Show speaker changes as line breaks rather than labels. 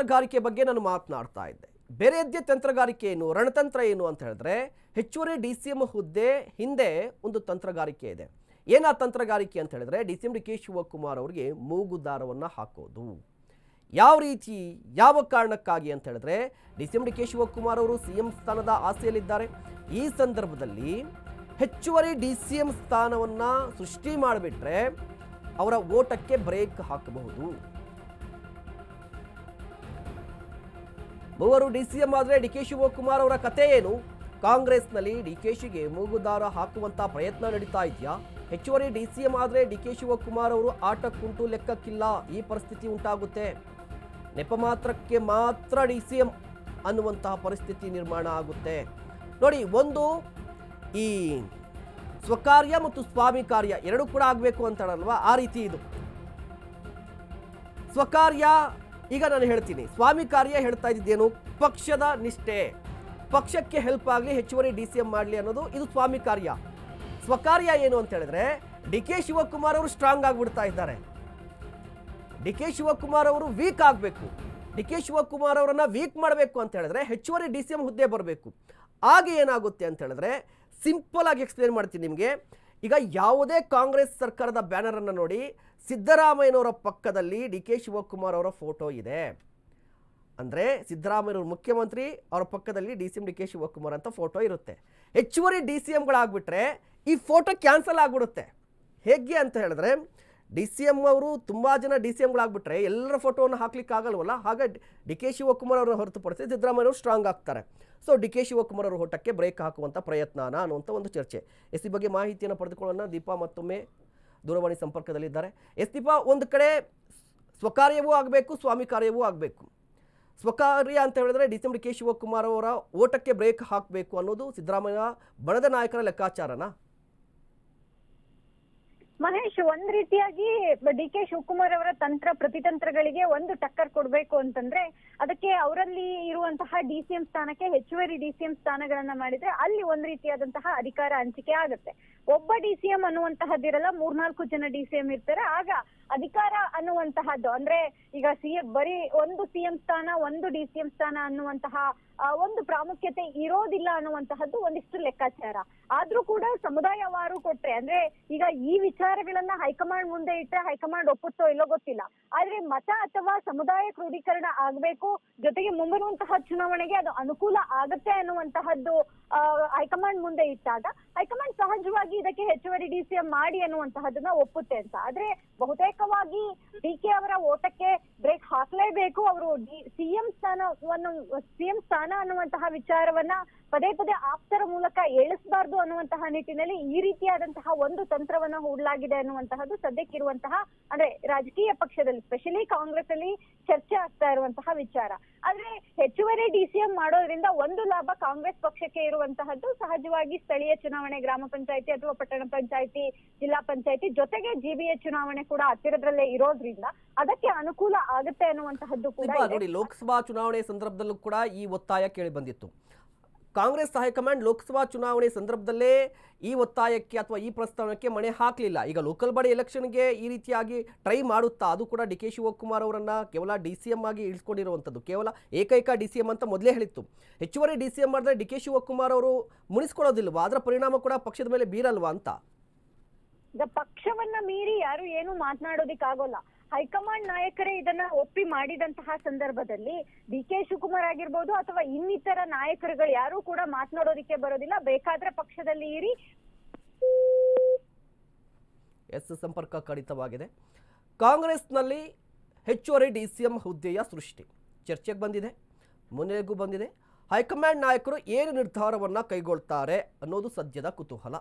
ತಂತ್ರಗಾರಿಕೆ ಬಗ್ಗೆ ನಾನು ಮಾತನಾಡ್ತಾ ಇದ್ದೆ. ಬೇರೆಯದ್ದೇ ತಂತ್ರಗಾರಿಕೆ ಏನು, ರಣತಂತ್ರ ಏನು ಅಂತ ಹೇಳಿದ್ರೆ ಹೆಚ್ಚುವರಿ ಡಿ ಸಿ ಎಂ ಹುದ್ದೆ ಹಿಂದೆ ಒಂದು ತಂತ್ರಗಾರಿಕೆ ಇದೆ. ಏನ ತಂತ್ರಗಾರಿಕೆ ಅಂತ ಹೇಳಿದ್ರೆ D C M D K Shivakumar ಅವರಿಗೆ ಮೂಗುದಾರವನ್ನು ಹಾಕೋದು. ಯಾವ ರೀತಿ, ಯಾವ ಕಾರಣಕ್ಕಾಗಿ ಅಂತ ಹೇಳಿದ್ರೆ D C M D K Shivakumar ಅವರು ಸಿ ಎಂ ಸ್ಥಾನದ ಆಸೆಯಲ್ಲಿದ್ದಾರೆ. ಈ ಸಂದರ್ಭದಲ್ಲಿ ಹೆಚ್ಚುವರಿ ಡಿ ಸಿ ಎಂ ಸ್ಥಾನವನ್ನು ಸೃಷ್ಟಿ ಮಾಡಿಬಿಟ್ರೆ ಅವರ ಓಟಕ್ಕೆ ಬ್ರೇಕ್ ಹಾಕಬಹುದು. ಮೂವರು ಡಿ ಸಿ ಎಂ ಆದರೆ ಡಿ ಕೆ ಶಿವಕುಮಾರ್ ಅವರ ಕತೆ ಏನು? ಕಾಂಗ್ರೆಸ್ನಲ್ಲಿ ಡಿ ಕೆ ಶಿಗೆ ಮೂಗುದಾರ ಹಾಕುವಂತ ಪ್ರಯತ್ನ ನಡೀತಾ ಇದೆಯಾ? ಹೆಚ್ಚುವರಿ ಡಿ ಸಿ ಎಂ ಆದರೆ ಡಿ ಕೆ ಶಿವಕುಮಾರ್ ಅವರು ಆಟಕ್ಕುಂಟು ಲೆಕ್ಕಕ್ಕಿಲ್ಲ, ಈ ಪರಿಸ್ಥಿತಿ ಉಂಟಾಗುತ್ತೆ. ನೆಪ ಮಾತ್ರಕ್ಕೆ ಮಾತ್ರ ಡಿ ಸಿ ಎಂ ಅನ್ನುವಂತಹ ಪರಿಸ್ಥಿತಿ ನಿರ್ಮಾಣ ಆಗುತ್ತೆ. ನೋಡಿ, ಒಂದು, ಈ ಸ್ವಕಾರ್ಯ ಮತ್ತು ಸ್ವಾಮಿ ಕಾರ್ಯ ಎರಡೂ ಕೂಡ ಆಗಬೇಕು ಅಂತಾಳಲ್ವಾ ಆ ರೀತಿ ಇದು. ಸ್ವಕಾರ್ಯ ಈಗ ನಾನು ಹೇಳ್ತೀನಿ, ಸ್ವಾಮಿ ಕಾರ್ಯ ಹೇಳ್ತಾ ಇದ್ದಿದ್ದೇನು? ಪಕ್ಷದ ನಿಷ್ಠೆ. ಪಕ್ಷಕ್ಕೆ ಹೆಲ್ಪ್ ಆಗಲಿ, ಹೆಚ್ಚುವರಿ ಡಿ ಸಿ ಎಂ ಮಾಡಲಿ ಅನ್ನೋದು ಇದು ಸ್ವಾಮಿ ಕಾರ್ಯ. ಸ್ವಕಾರ್ಯ ಏನು ಅಂತ ಹೇಳಿದ್ರೆ, ಡಿ ಕೆ ಶಿವಕುಮಾರ್ ಅವರು ಸ್ಟ್ರಾಂಗ್ ಆಗಿಬಿಡ್ತಾ ಇದ್ದಾರೆ. ಡಿ ಕೆ ಶಿವಕುಮಾರ್ ಅವರು ವೀಕ್ ಆಗಬೇಕು. ಡಿ ಕೆ ಶಿವಕುಮಾರ್ ಅವರನ್ನು ವೀಕ್ ಮಾಡಬೇಕು ಅಂತ ಹೇಳಿದ್ರೆ, ಹೆಚ್ಚುವರಿ ಡಿ ಸಿ ಎಂ ಹುದ್ದೆ ಬರಬೇಕು. ಆಗ ಏನಾಗುತ್ತೆ ಅಂತ ಹೇಳಿದ್ರೆ ಸಿಂಪಲ್ ಆಗಿ ಎಕ್ಸ್ಪ್ಲೇನ್ ಮಾಡ್ತೀನಿ ನಿಮಗೆ. ಈಗ ಯಾವುದೇ ಕಾಂಗ್ರೆಸ್ ಸರ್ಕಾರದ ಬ್ಯಾನರನ್ನು ನೋಡಿ ಸಿದ್ದರಾಮಯ್ಯನವರ ಪಕ್ಕದಲ್ಲಿ ಡಿ ಕೆ ಶಿವಕುಮಾರ್ ಅವರ ಫೋಟೋ ಇದೆ. ಅಂದರೆ ಸಿದ್ದರಾಮಯ್ಯನವರು ಮುಖ್ಯಮಂತ್ರಿ, ಅವರ ಪಕ್ಕದಲ್ಲಿ D C M, D K Shivakumar ಅಂತ ಫೋಟೋ ಇರುತ್ತೆ. ಹೆಚ್ಚುವರಿ ಡಿ ಸಿ ಎಂಗಳಾಗ್ಬಿಟ್ರೆ ಈ ಫೋಟೋ ಕ್ಯಾನ್ಸಲ್ ಆಗಿಬಿಡುತ್ತೆ. ಹೇಗೆ ಅಂತ ಹೇಳಿದ್ರೆ ಡಿ ಸಿ ಎಂ ಅವರು ತುಂಬ ಜನ ಡಿ ಸಿ ಎಮ್ಗಳಾಗ್ಬಿಟ್ರೆ ಎಲ್ಲರ ಫೋಟೋವನ್ನು ಹಾಕ್ಲಿಕ್ಕೆ ಆಗಲ್ವಲ್ಲ ಹಾಗೆ ಡಿ ಕೆ ಶಿವಕುಮಾರ್ ಅವರನ್ನು ಹೊರತುಪಡಿಸಿ ಸಿದ್ದರಾಮಯ್ಯವರು ಸ್ಟ್ರಾಂಗ್ ಆಗ್ತಾರೆ. ಸೊ ಡಿ ಕೆ ಶಿವಕುಮಾರ್ ಅವರ ಹೊಟ್ಟಕ್ಕೆ ಬ್ರೇಕ್ ಹಾಕುವಂಥ ಪ್ರಯತ್ನನ ಅನ್ನುವಂಥ ಒಂದು ಚರ್ಚೆ. ಎಸ್ ಈ ಬಗ್ಗೆ ಮಾಹಿತಿಯನ್ನು ಪಡೆದುಕೊಳ್ಳೋಣ. ದೀಪಾ ಮತ್ತೊಮ್ಮೆ ದೂರವಾಣಿ ಸಂಪರ್ಕದಲ್ಲಿದ್ದಾರೆ. ಎಸ್ ದೀಪಾ, ಒಂದು ಕಡೆ ಸ್ವಕಾರ್ಯವೂ ಆಗಬೇಕು, ಸ್ವಾಮಿ ಕಾರ್ಯವೂ ಆಗಬೇಕು. ಸ್ವಕಾರ್ಯ ಅಂತ ಹೇಳಿದ್ರೆ D C D K Shivakumar ಅವರ ಓಟಕ್ಕೆ ಬ್ರೇಕ್ ಹಾಕಬೇಕು ಅನ್ನೋದು ಸಿದ್ದರಾಮಯ್ಯ ಬಣದ ನಾಯಕರ ಲೆಕ್ಕಾಚಾರನಾ?
ಮಹೇಶ್, ಒಂದ್ ರೀತಿಯಾಗಿ ಡಿ ಕೆ ಶಿವಕುಮಾರ್ ಅವರ ತಂತ್ರ ಪ್ರತಿತಂತ್ರಗಳಿಗೆ ಒಂದು ಟಕ್ಕರ್ ಕೊಡ್ಬೇಕು ಅಂತಂದ್ರೆ ಅದಕ್ಕೆ ಅವರಲ್ಲಿ ಇರುವಂತಹ ಡಿ ಸಿ ಎಂ ಸ್ಥಾನಕ್ಕೆ ಹೆಚ್ಚುವರಿ ಡಿ ಸಿ ಎಂ ಸ್ಥಾನಗಳನ್ನ ಮಾಡಿದ್ರೆ ಅಲ್ಲಿ ಒಂದ್ ರೀತಿಯಾದಂತಹ ಅಧಿಕಾರ ಹಂಚಿಕೆ ಆಗುತ್ತೆ. ಒಬ್ಬ ಡಿ ಸಿ ಎಂ ಅನ್ನುವಂತಹದ್ದಿರಲ್ಲ, ಮೂರ್ನಾಲ್ಕು ಜನ ಡಿ ಸಿ ಎಂ ಇರ್ತಾರೆ. ಆಗ ಅಧಿಕಾರ ಅನ್ನುವಂತಹದ್ದು, ಅಂದ್ರೆ ಈಗ ಸಿ ಎಂ ಬರೀ ಒಂದು ಸಿ ಎಂ ಸ್ಥಾನ, ಒಂದು ಡಿ ಸಿ ಎಂ ಸ್ಥಾನ ಅನ್ನುವಂತಹ ಒಂದು ಪ್ರಾಮುಖ್ಯತೆ ಇರೋದಿಲ್ಲ ಅನ್ನುವಂತಹದ್ದು ಒಂದಿಷ್ಟು ಲೆಕ್ಕಾಚಾರ. ಆದ್ರೂ ಕೂಡ ಸಮುದಾಯವಾರು ಕೊಟ್ರೆ, ಅಂದ್ರೆ ಈಗ ಈ ವಿಚಾರಗಳನ್ನ ಹೈಕಮಾಂಡ್ ಮುಂದೆ ಇಟ್ರೆ ಹೈಕಮಾಂಡ್ ಒಪ್ಪುತ್ತೋ ಇಲ್ಲೋ ಗೊತ್ತಿಲ್ಲ. ಆದ್ರೆ ಮತ ಅಥವಾ ಸಮುದಾಯ ಕ್ರೋಢೀಕರಣ ಆಗ್ಬೇಕು, ಜೊತೆಗೆ ಮುಂಬರುವಂತಹ ಚುನಾವಣೆಗೆ ಅದು ಅನುಕೂಲ ಆಗತ್ತೆ ಅನ್ನುವಂತಹದ್ದು ಹೈಕಮಾಂಡ್ ಮುಂದೆ ಇಟ್ಟಾಗ, ಹೈಕಮಾಂಡ್ ಸಹಜವಾಗಿ ಇದಕ್ಕೆ ಹೆಚ್ಚುವರಿ ಡಿ ಸಿ ಎಂ ಮಾಡಿ ಅನ್ನುವಂತಹದನ್ನ ಒಪ್ಪುತ್ತೆ ಅಂತ. ಆದ್ರೆ ಬಹುತೇಕವಾಗಿ ಡಿ ಕೆ ಅವರ ಓಟಕ್ಕೆ ಹಾಕ್ಲೇಬೇಕು ಅವರು ಸಿಎಂ ಸ್ಥಾನವನ್ನು ಸಿಎಂ ಸ್ಥಾನ ಅನ್ನುವಂತಹ ವಿಚಾರವನ್ನ ಪದೇ ಪದೇ ಆಪ್ತರ ಮೂಲಕ ಏಳಿಸಬಾರ್ದು ಅನ್ನುವಂತಹ ನಿಟ್ಟಿನಲ್ಲಿ ಈ ರೀತಿಯಾದಂತಹ ಒಂದು ತಂತ್ರವನ್ನ ಹೂಡಲಾಗಿದೆ ಅನ್ನುವಂತಹದ್ದು ಸದ್ಯಕ್ಕಿರುವಂತಹ, ಅಂದ್ರೆ ರಾಜಕೀಯ ಪಕ್ಷದಲ್ಲಿ ಸ್ಪೆಷಲಿ ಕಾಂಗ್ರೆಸ್ ಅಲ್ಲಿ ಚರ್ಚೆ ಆಗ್ತಾ ಇರುವಂತಹ ವಿಚಾರ. ಆದ್ರೆ ಹೆಚ್ಚುವರಿ ಡಿಸಿಎಂ ಮಾಡೋದ್ರಿಂದ ಒಂದು ಲಾಭ ಕಾಂಗ್ರೆಸ್ ಪಕ್ಷಕ್ಕೆ ಇರುವಂತಹದ್ದು ಸಹಜವಾಗಿ ಸ್ಥಳೀಯ ಚುನಾವಣೆ, ಗ್ರಾಮ ಪಂಚಾಯತಿ ಅಥವಾ ಪಟ್ಟಣ ಪಂಚಾಯತಿ, ಜಿಲ್ಲಾ ಪಂಚಾಯತಿ ಜೊತೆಗೆ ಜಿಬಿಎ ಚುನಾವಣೆ ಕೂಡ ಹತ್ತಿರದಲ್ಲೇ ಇರೋದ್ರಿಂದ ಅದಕ್ಕೆ ಅನುಕೂಲ ಆಗುತ್ತೆ ಕೂಡ
ನೋಡಿ ಲೋಕಸಭಾ ಚುನಾವಣೆ ಸಂದರ್ಭದಲ್ಲೂ ಕೂಡ ಈ ಒತ್ತಾಯ ಕೇಳಿ ಬಂದಿತ್ತು. ಕಾಂಗ್ರೆಸ್ ಹೈಕಮಾಂಡ್ ಲೋಕಸಭಾ ಚುನಾವಣೆ ಸಂದರ್ಭದಲ್ಲೇ ಈ ಒತ್ತಾಯಕ್ಕೆ ಅಥವಾ ಈ ಪ್ರಸ್ತಾವನೆಗೆ ಮಣೆ ಹಾಕಲಿಲ್ಲ. ಈಗ ಲೋಕಲ್ ಬಾಡಿ ಎಲೆಕ್ಷನ್ಗೆ ಈ ರೀತಿಯಾಗಿ ಟ್ರೈ ಮಾಡುತ್ತಾ ಅದು ಕೂಡ ಡಿ ಕೆ ಶಿವಕುಮಾರ್ ಅವರನ್ನ ಕೇವಲ ಡಿ ಸಿ ಎಂ ಆಗಿ ಇಳಿಸ್ಕೊಂಡಿರುವಂಥದ್ದು. ಕೇವಲ ಏಕೈಕ ಡಿ ಸಿ ಎಂ ಅಂತ ಮೊದಲೇ ಹೇಳಿತ್ತು. ಹೆಚ್ಚುವರಿ ಡಿ ಸಿ ಎಂ ಮಾಡಿದ್ರೆ ಡಿ ಕೆ ಶಿವಕುಮಾರ್ ಅವರು ಮುನಿಸ್ಕೊಳ್ಳೋದಿಲ್ವಾ? ಅದರ ಪರಿಣಾಮ ಕೂಡ ಪಕ್ಷದ ಮೇಲೆ ಬೀರಲ್ವಾ ಅಂತ?
ಪಕ್ಷವನ್ನ ಮೀರಿ ಯಾರು ಏನು ಮಾತನಾಡೋದಿಕ್ಕಾಗೋಲ್ಲ. ಹೈಕಮಾಂಡ್ ನಾಯಕರೇ ಇದನ್ನ ಒಪ್ಪಿ ಮಾಡಿದಂತಹ ಸಂದರ್ಭದಲ್ಲಿ ಡಿ ಕೆ ಶಿವಕುಮಾರ್ ಆಗಿರ್ಬೋದು ಅಥವಾ ಇನ್ನಿತರ ನಾಯಕರುಗಳು ಯಾರು ಕೂಡ ಮಾತನಾಡೋದಿಕ್ಕೆ ಬರೋದಿಲ್ಲ. ಬೇಕಾದ್ರೆ ಪಕ್ಷದಲ್ಲಿ ಇರಿ.
ಎಸ್ ಸಂಪರ್ಕ ಕಡಿತವಾಗಿದೆ. ಕಾಂಗ್ರೆಸ್ನಲ್ಲಿ ಹೆಚ್ಚುವರಿ ಡಿ ಸಿ ಎಂ ಹುದ್ದೆಯ ಸೃಷ್ಟಿ. ಚರ್ಚೆಗೆ ಬಂದಿದೆ ಮುನ್ನೆಗೂ ಬಂದಿದೆ. ಹೈಕಮಾಂಡ್ ನಾಯಕರು ಏನು ನಿರ್ಧಾರವನ್ನು ಕೈಗೊಳ್ತಾರೆ ಅನ್ನೋದು ಸದ್ಯದ ಕುತೂಹಲ.